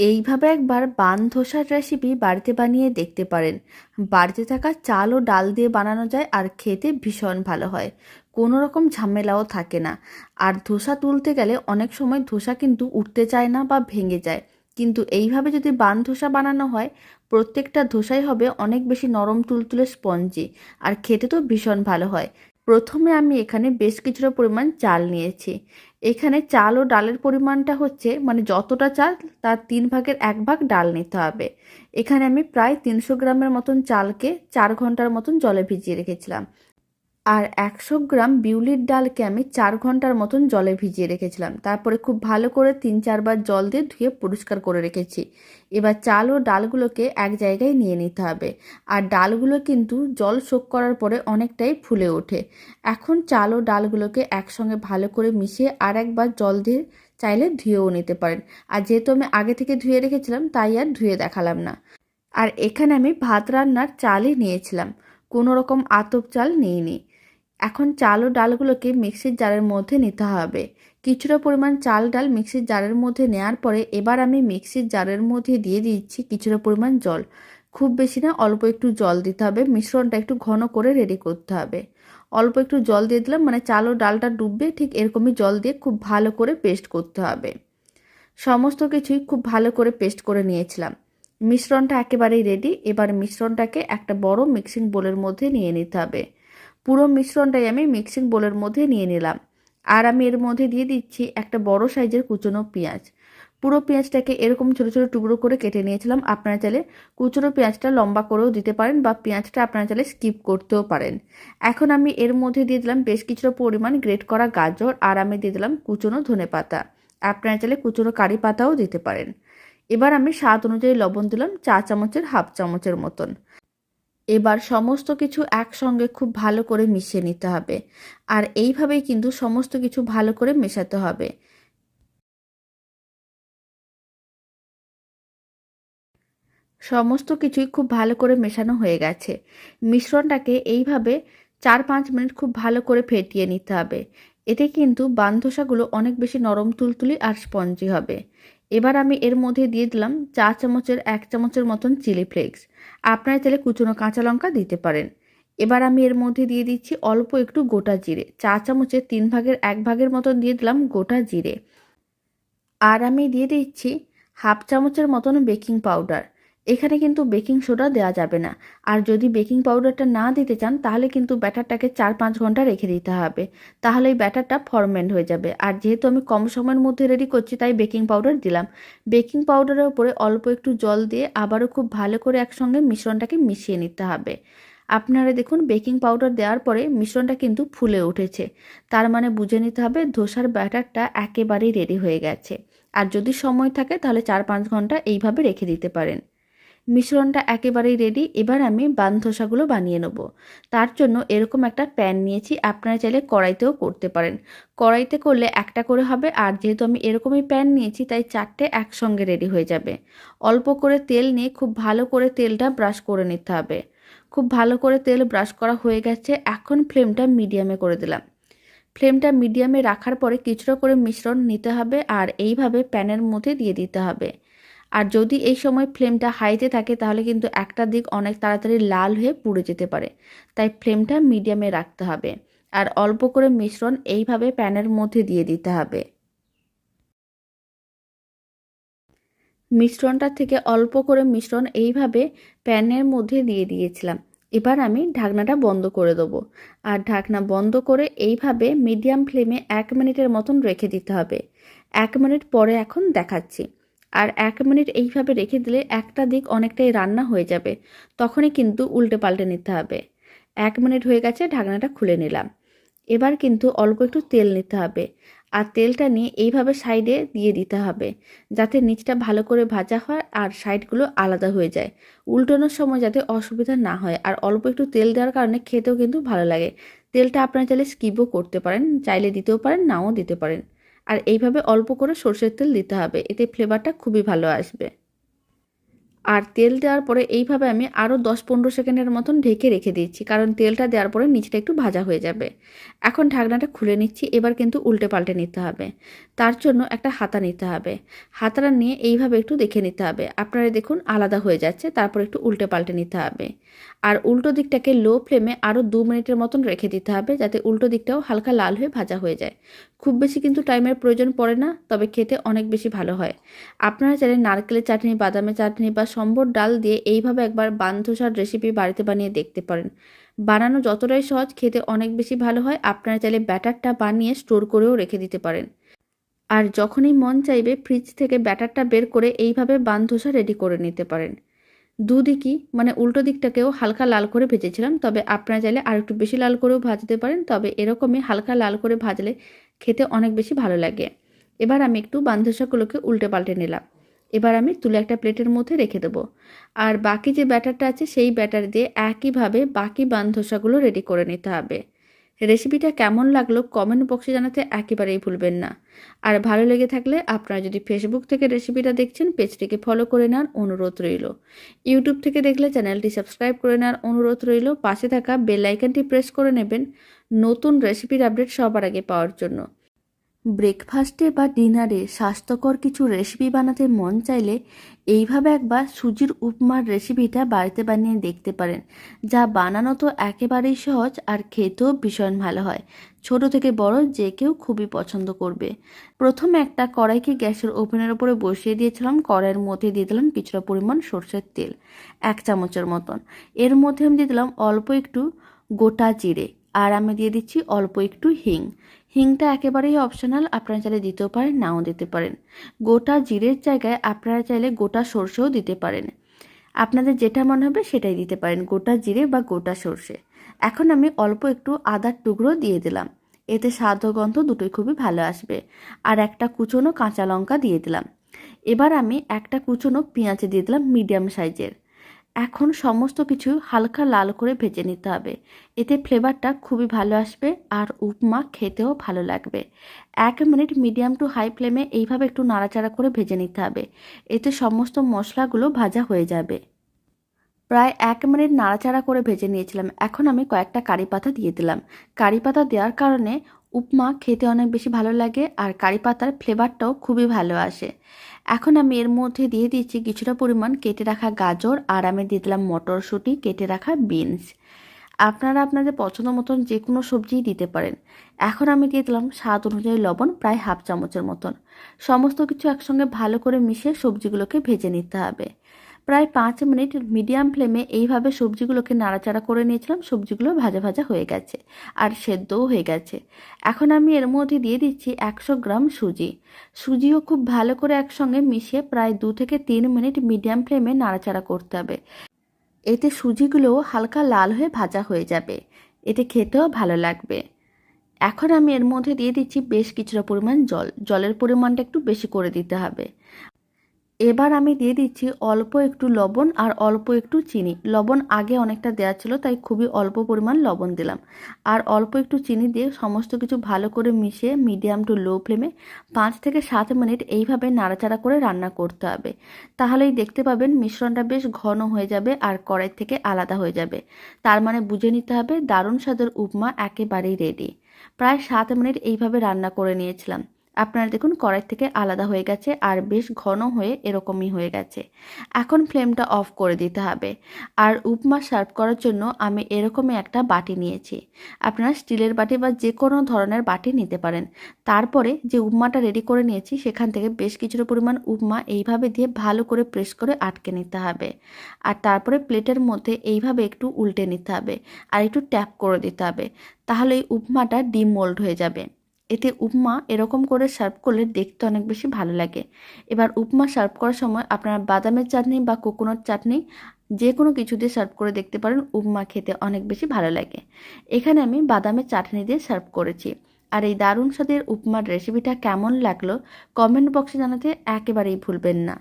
এইভাবে একবার বান ধোসার রেসিপি বাড়িতে বানিয়ে দেখতে পারেন। বাড়িতে থাকা চাল ও ডাল দিয়ে বানানো যায় আর খেতে ভীষণ ভালো হয়। কোনো রকম ঝামেলাও থাকে না। আর ধোসা তুলতে গেলে অনেক সময় ধোসা কিন্তু উঠতে চায় না বা ভেঙে যায়। কিন্তু এইভাবে যদি বান ধোসা বানানো হয়, প্রত্যেকটা ধোসাই হবে অনেক বেশি নরম তুলতুলে স্পঞ্জি আর খেতে তো ভীষণ ভালো হয়। প্রথমে আমি এখানে বেশ কিছুটা পরিমাণ চাল নিয়েছি। এখানে চাল ও ডালের পরিমাণটা হচ্ছে মানে যতটা চাল, তার তিন ভাগের এক ভাগ ডাল নিতে হবে। এখানে আমি প্রায় তিনশো গ্রামের মতন চালকে চার ঘণ্টার মতন জলে ভিজিয়ে রেখেছিলাম। আর একশো গ্রাম বিউলির ডালকে আমি চার ঘণ্টার মতন জলে ভিজিয়ে রেখেছিলাম। তারপরে খুব ভালো করে তিন চারবার জল দিয়ে ধুয়ে পরিষ্কার করে রেখেছি। এবার চাল ও ডালগুলোকে এক জায়গায় নিয়ে নিতে হবে। আর ডালগুলো কিন্তু জল শোক করার পরে অনেকটাই ফুলে ওঠে। এখন চাল ও ডালগুলোকে একসঙ্গে ভালো করে মিশিয়ে আর একবার জল দিয়ে চাইলে ধুয়েও নিতে পারেন। আর যেহেতু আমি আগে থেকে ধুয়ে রেখেছিলাম, তাই আর ধুয়ে দেখালাম না। আর এখানে আমি ভাত রান্নার চালই নিয়েছিলাম। কোনো রকম আতপ চাল নিইনি। এখন চাল ও ডালগুলোকে মিক্সির জারের মধ্যে নিতে হবে। কিছুটা পরিমাণ চাল ডাল মিক্সির জারের মধ্যে নেওয়ার পরে এবার আমি মিক্সির জারের মধ্যে দিয়ে দিচ্ছি কিছুটা পরিমাণ জল। খুব বেশি না, অল্প একটু জল দিতে হবে, মিশ্রণটা একটু ঘন করে রেডি করতে হবে। অল্প একটু জল দিয়ে দিলাম মানে চাল ও ডালটা ডুববে, ঠিক এরকমই জল দিয়ে খুব ভালো করে পেস্ট করতে হবে। সমস্ত কিছুই খুব ভালো করে পেস্ট করে নিয়েছিলাম। মিশ্রণটা একেবারেই রেডি এবার মিশ্রণটাকে একটা বড় মিক্সিং বোলের মধ্যে নিয়ে নিতে হবে। পুরো মিশ্রণটাই আমি মিক্সিং বোলের মধ্যে নিয়ে নিলাম। আর আমি এর মধ্যে দিয়ে দিচ্ছি একটা বড় সাইজের কুচনো পেঁয়াজ। পুরো পেঁয়াজটাকে এরকম ছোটো ছোটো টুকরো করে কেটে নিয়েছিলাম। আপনারা চাইলে কুচনো পেঁয়াজটা লম্বা করেও দিতে পারেন বা পেঁয়াজটা আপনারা চাইলে স্কিপ করতেও পারেন। এখন আমি এর মধ্যে দিয়ে দিলাম বেশ কিছুটা পরিমাণ গ্রেট করা গাজর আর আমি দিয়ে দিলাম কুচনো ধনে পাতা। আপনারা চাইলে কুচনো কারি পাতাও দিতে পারেন। এবার আমি স্বাদ অনুযায়ী লবণ দিলাম চা চামচের, হাফ চামচের মতন। এবার সমস্ত কিছু একসঙ্গে খুব ভালো করে মিশিয়ে নিতে হবে। আর এইভাবেই কিন্তু সমস্ত কিছু ভালো করে মেশাতে হবে। সমস্ত কিছুই খুব ভালো করে মেশানো হয়ে গেছে। মিশ্রণটাকে এইভাবে চার পাঁচ মিনিট খুব ভালো করে ফেটিয়ে নিতে হবে। এতে কিন্তু বান্ধসাগুলো অনেক বেশি নরম, তুলতুলি আর স্পঞ্জি হবে। এবার আমি এর মধ্যে দিয়ে দিলাম চা চামচের এক চামচের মতন চিলি ফ্লেক্স। আপনারা চাইলে কুচনো কাঁচা লঙ্কা দিতে পারেন। এবার আমি এর মধ্যে দিয়ে দিচ্ছি অল্প একটু গোটা জিরে। চা চামচের তিন ভাগের এক ভাগের মতন দিয়ে দিলাম গোটা জিরে। আর আমি দিয়ে দিচ্ছি হাফ চামচের মতন বেকিং পাউডার। এখানে কিন্তু বেকিং সোডা দেওয়া যাবে না। আর যদি বেকিং পাউডারটা না দিতে চান, তাহলে কিন্তু ব্যাটারটাকে চার পাঁচ ঘণ্টা রেখে দিতে হবে। তাহলে এই ব্যাটারটা ফরমেন্ট হয়ে যাবে। আর যেহেতু আমি কম সময়ের মধ্যে রেডি করছি, তাই বেকিং পাউডার দিলাম। বেকিং পাউডারের উপরে অল্প একটু জল দিয়ে আবারও খুব ভালো করে একসঙ্গে মিশ্রণটাকে মিশিয়ে নিতে হবে। আপনারা দেখুন, বেকিং পাউডার দেওয়ার পরে মিশ্রণটা কিন্তু ফুলে উঠেছে। তার মানে বুঝে নিতে হবে ধোসার ব্যাটারটা একেবারেই রেডি হয়ে গেছে। আর যদি সময় থাকে, তাহলে চার পাঁচ ঘণ্টা এইভাবে রেখে দিতে পারেন। মিশ্রণটা একেবারেই রেডি এবার আমি বান ধোসাগুলো বানিয়ে নেব। তার জন্য এরকম একটা প্যান নিয়েছি, আপনারা চাইলে কড়াইতেও করতে পারেন। কড়াইতে করলে একটা করে হবে, আর যেহেতু আমি এরকমই প্যান নিয়েছি, তাই চারটে একসঙ্গে রেডি হয়ে যাবে। অল্প করে তেল নিয়ে খুব ভালো করে তেলটা ব্রাশ করে নিতে হবে। খুব ভালো করে তেল ব্রাশ করা হয়ে গেছে, এখন ফ্লেমটা মিডিয়ামে করে দিলাম। ফ্লেমটা মিডিয়ামে রাখার পরে কিছুটা করে মিশ্রণ নিতে হবে, আর এইভাবে প্যানের মধ্যে দিয়ে দিতে হবে। আর যদি এই সময় ফ্লেমটা হাইতে থাকে, তাহলে কিন্তু একটা দিক অনেক তাড়াতাড়ি লাল হয়ে পুড়ে যেতে পারে। তাই ফ্লেমটা মিডিয়ামে রাখতে হবে। আর অল্প করে মিশ্রণ এইভাবে প্যানের মধ্যে দিয়ে দিতে হবে। মিশ্রণটা থেকে অল্প করে মিশ্রণ এইভাবে প্যানের মধ্যে দিয়ে দিয়েছিলাম। এবার আমি ঢাকনাটা বন্ধ করে দেবো। আর ঢাকনা বন্ধ করে এইভাবে মিডিয়াম ফ্লেমে এক মিনিটের মতন রেখে দিতে হবে। এক মিনিট পরে এখন দেখাচ্ছি। আর এক মিনিট এইভাবে রেখে দিলে একটা দিক অনেকটাই রান্না হয়ে যাবে, তখনই কিন্তু উল্টে পাল্টে নিতে হবে। এক মিনিট হয়ে গেছে, ঢাকনাটা খুলে নিলাম। এবার কিন্তু অল্প একটু তেল নিতে হবে আর তেলটা নিয়ে এইভাবে সাইডে দিয়ে দিতে হবে যাতে নিচটা ভালো করে ভাজা হয় আর সাইডগুলো আলাদা হয়ে যায়। উল্টানোর সময় যাতে অসুবিধা না হয় আর অল্প একটু তেল দেওয়ার কারণে খেতেও কিন্তু ভালো লাগে। তেলটা আপনারা চাইলে স্কিপও করতে পারেন, চাইলে দিতেও পারেন, নাও দিতে পারেন। আর এইভাবে অল্প করে সর্ষের তেল দিতে হবে, এতে ফ্লেভারটা খুবই ভালো আসবে। আর তেল দেওয়ার পরে এইভাবে আমি আরও দশ পনেরো সেকেন্ডের মতন ঢেকে রেখে দিচ্ছি কারণ তেলটা দেওয়ার পরে নিচটা একটু ভাজা হয়ে যাবে। এখন ঢাকনাটা খুলে নিচ্ছি, এবার কিন্তু উল্টে পাল্টে নিতে হবে। তার জন্য একটা হাতা নিতে হবে। হাতাটা নিয়ে এইভাবে একটু দেখে নিতে হবে। আপনারা দেখুন আলাদা হয়ে যাচ্ছে, তারপর একটু উল্টে পাল্টে নিতে হবে। আর উল্টো দিকটাকে লো ফ্লেমে আরও দু মিনিটের মতন রেখে দিতে হবে, যাতে উল্টো দিকটাও হালকা লাল হয়ে ভাজা হয়ে যায়। খুব বেশি কিন্তু টাইমের প্রয়োজন পড়ে না, তবে খেতে অনেক বেশি ভালো হয়। আপনারা চাইলে নারকেলের চাটনি, বাদামের চাটনি বা সম্বর ডাল দিয়ে এইভাবে একবার বান্ধসার রেসিপি বাড়িতে বানিয়ে দেখতে পারেন। বানানো যতটাই সহজ, খেতে অনেক বেশি ভালো হয়। আপনারা চাইলে ব্যাটারটা বানিয়ে স্টোর করেও রেখে দিতে পারেন। আর যখনই মন চাইবে ফ্রিজ থেকে ব্যাটারটা বের করে এইভাবে বান্ধসা রেডি করে নিতে পারেন। দুদিকই মানে উল্টো দিকটাকেও হালকা লাল করে ভেজেছিলাম। তবে আপনারা চাইলে আর একটু বেশি লাল করেও ভাজতে পারেন। তবে এরকমই হালকা লাল করে ভাজলে খেতে অনেক বেশি ভালো লাগে। এবার আমি একটু বান্ধসাগুলোকে উল্টে পাল্টে নিলাম। এবার আমি তুলে একটা প্লেটের মধ্যে রেখে দেবো। আর বাকি যে ব্যাটারটা আছে, সেই ব্যাটার দিয়ে একইভাবে বাকি বান্ধসাগুলো রেডি করে নিতে হবে। রেসিপিটা কেমন লাগল কমেন্ট বক্সে জানাতে একেবারেই ভুলবেন না। আর ভালো লেগে থাকলে আপনারা যদি ফেসবুক থেকে রেসিপিটা দেখছেন, পেজটিকে ফলো করে নেওয়ার অনুরোধ রইল। ইউটিউব থেকে দেখলে চ্যানেলটি সাবস্ক্রাইব করে নেওয়ার অনুরোধ রইল। পাশে থাকা বেল আইকনটি প্রেস করে নেবেন নতুন রেসিপির আপডেট সবার আগে পাওয়ার জন্য। ব্রেকফাস্টে বা ডিনারে স্বাস্থ্যকর কিছু রেসিপি বানাতে মন চাইলে এইভাবে একবার সুজির উপমার রেসিপিটা বাড়িতে বানিয়ে দেখতে পারেন। যা বানানো তো একেবারেই সহজ আর খেতেও ভীষণ ভালো হয়। ছোট থেকে বড় যে কেউ খুবই পছন্দ করবে। প্রথমে একটা কড়াইকে গ্যাসের ওভেনের উপরে বসিয়ে দিয়েছিলাম। কড়াইয়ের মধ্যে দিয়ে দিলাম কিছুটা পরিমাণ সর্ষের তেল, এক চামচের মতন। এর মধ্যে আমি দিয়ে দিলাম অল্প একটু গোটা জিরে আর আমি দিয়ে দিচ্ছি অল্প একটু হিং। হিংটা একেবারেই অপশনাল আপনারা চাইলে দিতেও পারেন, নাও দিতে পারেন। গোটা জিরের জায়গায় আপনারা চাইলে গোটা সর্ষেও দিতে পারেন। আপনাদের যেটা মনে হবে সেটাই দিতে পারেন, গোটা জিরে বা গোটা সর্ষে। এখন আমি অল্প একটু আদার টুকরো দিয়ে দিলাম। এতে স্বাদ গন্ধ দুটোই খুবই ভালো আসবে। আর একটা কুচনো কাঁচা লঙ্কা দিয়ে দিলাম। এবার আমি একটা কুচনো পেঁয়াজ দিয়ে দিলাম মিডিয়াম সাইজের। এখন সমস্ত কিছু হালকা লাল করে ভেজে নিতে হবে। এতে ফ্লেভারটা খুবই ভালো আসবে আর উপমা খেতেও ভালো লাগবে। এক মিনিট মিডিয়াম টু হাই ফ্লেমে এইভাবে একটু নাড়াচাড়া করে ভেজে নিতে হবে। এতে সমস্ত মশলাগুলো ভাজা হয়ে যাবে। প্রায় এক মিনিট নাড়াচাড়া করে ভেজে নিয়েছিলাম। এখন আমি কয়েকটা কারি পাতা দিয়ে দিলাম। কারি পাতা দেওয়ার কারণে উপমা খেতে অনেক বেশি ভালো লাগে আর কারি পাতার ফ্লেভারটাও খুবই ভালো আসে। এখন আমি এর মধ্যে দিয়ে দিচ্ছি কিছুটা পরিমাণ কেটে রাখা গাজর আর আমি দিয়ে দিলাম মটরশুঁটি, কেটে রাখা বিনস। আপনারা আপনাদের পছন্দ মতন যে কোনো সবজিই দিতে পারেন। এখন আমি দিয়ে দিলাম স্বাদ অনুযায়ী লবণ, প্রায় হাফ চামচের মতন। সমস্ত কিছু একসঙ্গে ভালো করে মিশিয়ে সবজিগুলোকে ভেজে নিতে হবে। প্রায় পাঁচ মিনিট মিডিয়াম ফ্লেমে এইভাবে সবজিগুলোকে নাড়াচাড়া করে নিয়েছিলাম, সবজিগুলো ভাজা ভাজা হয়ে গেছে আর সেদ্ধও হয়ে গেছে। এখন আমি এর মধ্যে দিয়ে দিচ্ছি একশো গ্রাম সুজি। সুজিও খুব ভালো করে একসঙ্গে মিশিয়ে প্রায় দু থেকে তিন মিনিট মিডিয়াম ফ্লেমে নাড়াচাড়া করতে হবে। এতে সুজিগুলো হালকা লাল হয়ে ভাজা হয়ে যাবে। এতে খেতেও ভালো লাগবে। এখন আমি এর মধ্যে দিয়ে দিচ্ছি বেশ কিছুটা পরিমাণ জল। জলের পরিমাণটা একটু বেশি করে দিতে হবে। এবার আমি দিয়ে দিচ্ছি অল্প একটু লবণ আর অল্প একটু চিনি। লবণ আগে অনেকটা দেওয়া ছিল, তাই খুবই অল্প পরিমাণ লবণ দিলাম। আর অল্প একটু চিনি দিয়ে সমস্ত কিছু ভালো করে মিশিয়ে মিডিয়াম টু লো ফ্লেমে পাঁচ থেকে সাত মিনিট এইভাবে নাড়াচাড়া করে রান্না করতে হবে। তাহলেই দেখতে পাবেন মিশ্রণটা বেশ ঘন হয়ে যাবে আর কড়াই থেকে আলাদা হয়ে যাবে। তার মানে বুঝে নিতে হবে দারুণ স্বাদের উপমা একেবারেই রেডি প্রায় সাত মিনিট এইভাবে রান্না করে নিয়েছিলাম। আপনারা দেখুন কড়াই থেকে আলাদা হয়ে গেছে আর বেশ ঘন হয়ে এরকমই হয়ে গেছে। এখন ফ্লেমটা অফ করে দিতে হবে। আর উপমা সার্ভ করার জন্য আমি এরকমই একটা বাটি নিয়েছি। আপনারা স্টিলের বাটি বা যে কোনো ধরনের বাটি নিতে পারেন। তারপরে যে উপমাটা রেডি করে নিয়েছি, সেখান থেকে বেশ কিছুটা পরিমাণ উপমা এইভাবে দিয়ে ভালো করে প্রেস করে আটকে নিতে হবে। আর তারপরে প্লেটের মধ্যে এইভাবে একটু উল্টে নিতে হবে। আর একটু ট্যাপ করে দিতে হবে। তাহলে এই উপমাটা ডিমোল্ড হয়ে যাবে। এতে উপমা এরকম করে সার্ভ করলে দেখতে অনেক বেশি ভালো লাগে। এবার উপমা সার্ভ করার সময় আপনারা বাদামের চাটনি বা কোকোনাট চাটনি যে কোনো কিছু দিয়ে সার্ভ করে দেখতে পারেন, উপমা খেতে অনেক বেশি ভালো লাগে। এখানে আমি বাদামের চাটনি দিয়ে সার্ভ করেছি। আর এই দারুণ স্বাদের উপমার রেসিপিটা কেমন লাগল কমেন্ট বক্সে জানাতে একেবারেই ভুলবেন না।